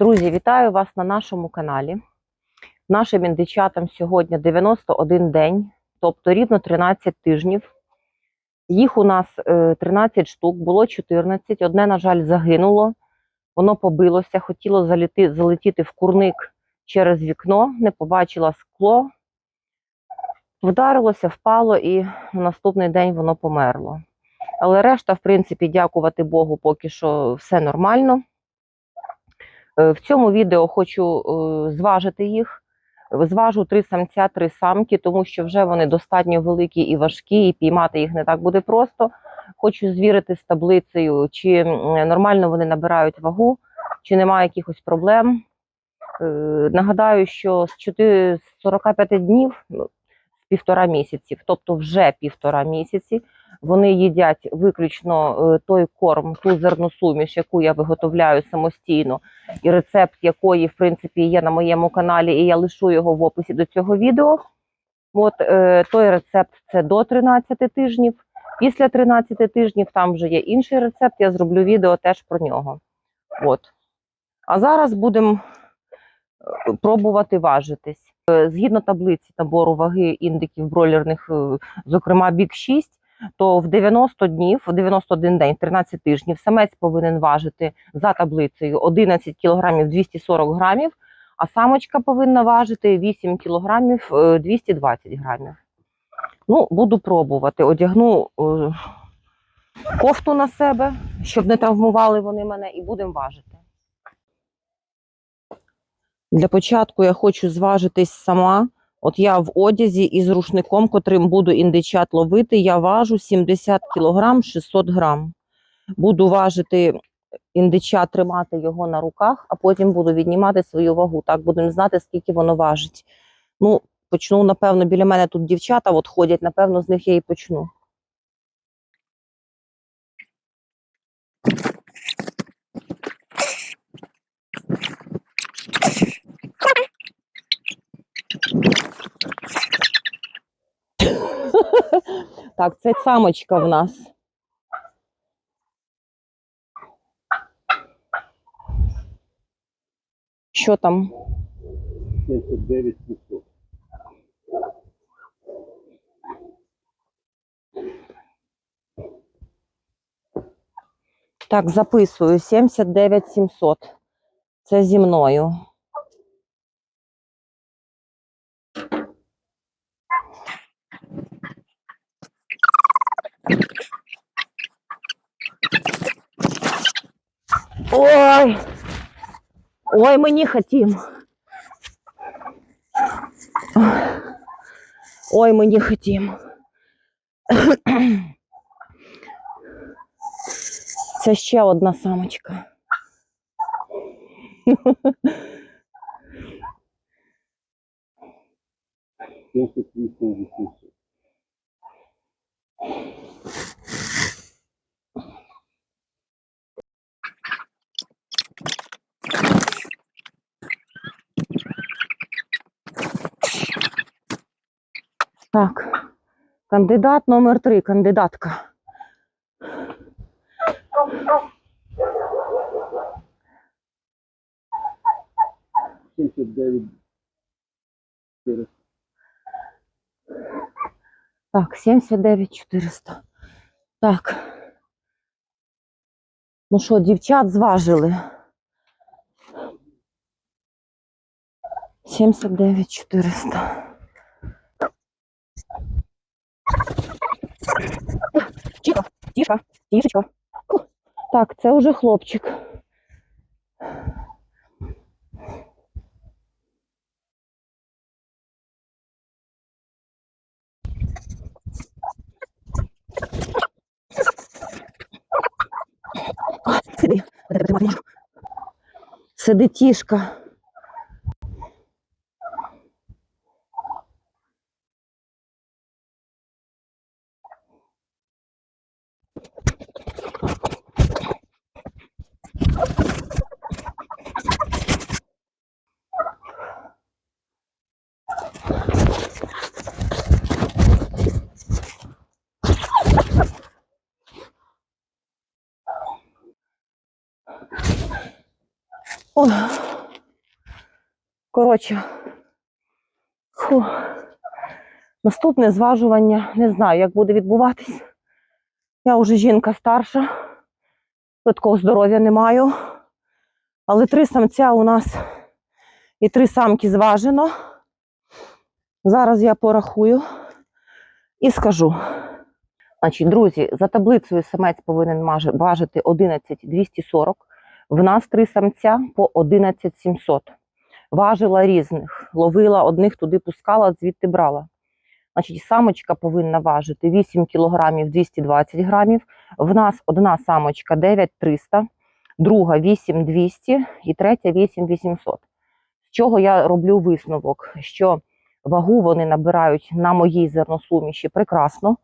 Друзі, вітаю вас на нашому каналі. Нашим індичатам сьогодні 91 день, тобто рівно 13 тижнів. Їх у нас е, 13 штук, було 14. Одне, на жаль, загинуло. Воно побилося, хотіло заліти, залетіти в курник через вікно, не побачила скло, вдарилося, впало і на наступний день воно померло. Але решта, в принципі, дякувати Богу, поки що все нормально. Е, В цьому відео хочу е, зважити їх. Зважу три самця, три самки, тому що вже вони достатньо великі і важкі, і піймати їх не так буде просто. Хочу звірити з таблицею, чи нормально вони набирають вагу, чи немає якихось проблем. Е, Нагадаю, що з 4 з 45 днів, ну, півтора місяців, тобто вже півтора місяці, вони їдять виключно е, той корм, ту зерносуміш, яку я виготовляю самостійно, і рецепт якої, в принципі, є на моєму каналі, і я лишу його в описі до цього відео. От е, той рецепт це до 13 тижнів. Після 13 тижнів там вже є інший рецепт, я зроблю відео теж про нього. От. А зараз будемо е, пробувати важитись. Згідно таблиці набору ваги індиків бройлерних, зокрема бік 6, то в 90 днів, в 91 день, 13 тижнів, самець повинен важити за таблицею 11 кг 240 грамів, а самочка повинна важити 8 кг 220 грамів. Ну, буду пробувати. Одягну е, кофту на себе, щоб не травмували вони мене, і будемо важити. Для початку я хочу зважитись сама. От я в одязі із рушником, котрим буду індичат ловити, я важу 70 кг 600 грам. Буду важити індича, тримати його на руках, а потім буду віднімати свою вагу. Так будемо знати, скільки воно важить. Ну, почну, напевно, біля мене тут дівчата от ходять, напевно, з них я і почну. Так, це самочка в нас. Що там? 79 700. Так, записую 79 700. Це зі мною. Ой! Ой, ми не хотім. Ой, ми не хотім. Це ще одна самочка. Семьдесят восемь Так, кандидат номер три, кандидатка. Так, 79 400. Так. Ну що, дівчат зважили. 79 400. Тихо, тихо, тишечко. Так, це вже хлопчик. Сиди. Сиди тішка. Ой. Коротше, фу. наступне зважування, не знаю, як буде відбуватись. Я вже жінка старша, такого здоров'я не маю. Але три самця у нас і три самки зважено. Зараз я порахую і скажу. Значить, друзі, за таблицею самець повинен важити 11 240. В нас три самця по 11 700. Важила різних, ловила одних туди пускала, звідти брала. Значить, самочка повинна важити 8 кг 220 грамів. В нас одна самочка 9300, друга 8200 і третя 8800. З чого я роблю висновок, що вагу вони набирають на моїй зерносуміші прекрасно,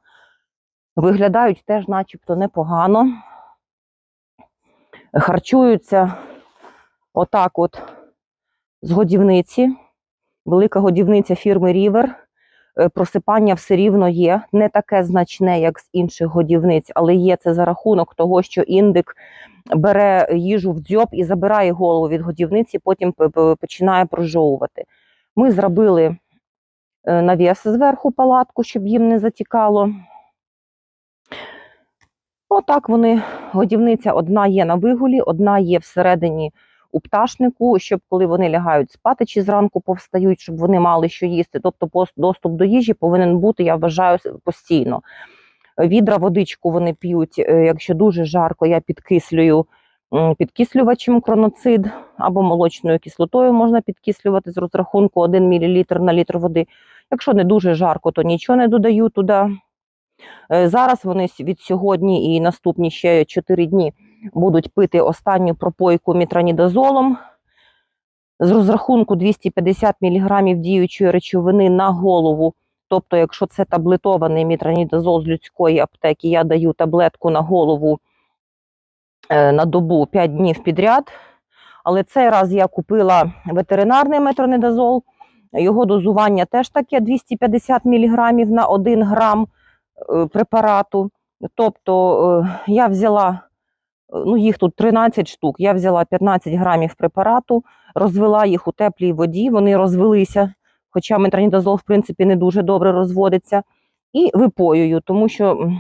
виглядають теж начебто непогано, харчуються отак от з годівниці, велика годівниця фірми Рівер. Просипання все рівно є, не таке значне, як з інших годівниць, але є це за рахунок того, що індик бере їжу в дзьоб і забирає голову від годівниці, потім починає прожовувати. Ми зробили е, навіс зверху палатку, щоб їм не затікало. Отак вони, годівниця одна є на вигулі, одна є всередині у пташнику, щоб коли вони лягають спати чи зранку повстають, щоб вони мали що їсти. Тобто доступ до їжі повинен бути, я вважаю, постійно. Відра водичку вони п'ють, е, якщо дуже жарко, я підкислюю підкислювачем кроноцид або молочною кислотою можна підкислювати з розрахунку 1 мл на літр води. Якщо не дуже жарко, то нічого не додаю туди. Е, Зараз вони від сьогодні і наступні ще 4 дні будуть пити останню пропойку мітранідозолом з розрахунку 250 мг діючої речовини на голову. Тобто, якщо це таблетований мітранідозол з людської аптеки, я даю таблетку на голову е, на добу 5 днів підряд. Але цей раз я купила ветеринарний метронидазол. Його дозування теж таке 250 мг на 1 грам препарату. Тобто е, я взяла, е, ну їх тут 13 штук, я взяла 15 грамів препарату, розвела їх у теплій воді, вони розвелися, хоча метронідазол, в принципі, не дуже добре розводиться, і випоюю, тому що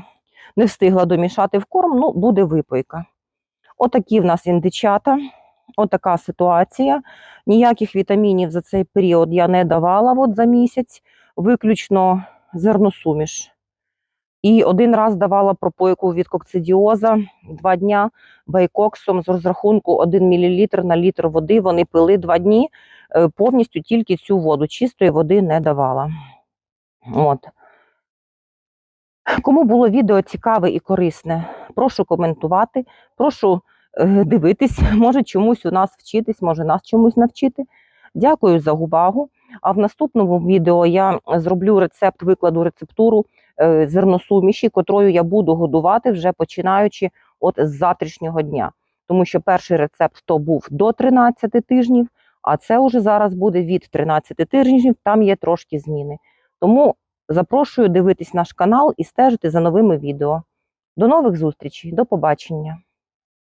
не встигла домішати в корм, ну, буде випойка. Отакі в нас індичата, отака ситуація. Ніяких вітамінів за цей період я не давала от за місяць, виключно зерносуміш. І один раз давала пропойку від кокцидіоза два дня байкоксом з розрахунку 1 мл на літр води. Вони пили два дні е, повністю тільки цю воду. Чистої води не давала. От. Кому було відео цікаве і корисне, прошу коментувати, прошу е, дивитись, може чомусь у нас вчитись, може нас чомусь навчити. Дякую за увагу. А в наступному відео я зроблю рецепт, викладу рецептуру зерносуміші, котрою я буду годувати вже починаючи от з завтрашнього дня. Тому що перший рецепт то був до 13 тижнів, а це вже зараз буде від 13 тижнів, там є трошки зміни. Тому запрошую дивитись наш канал і стежити за новими відео. До нових зустрічей, до побачення!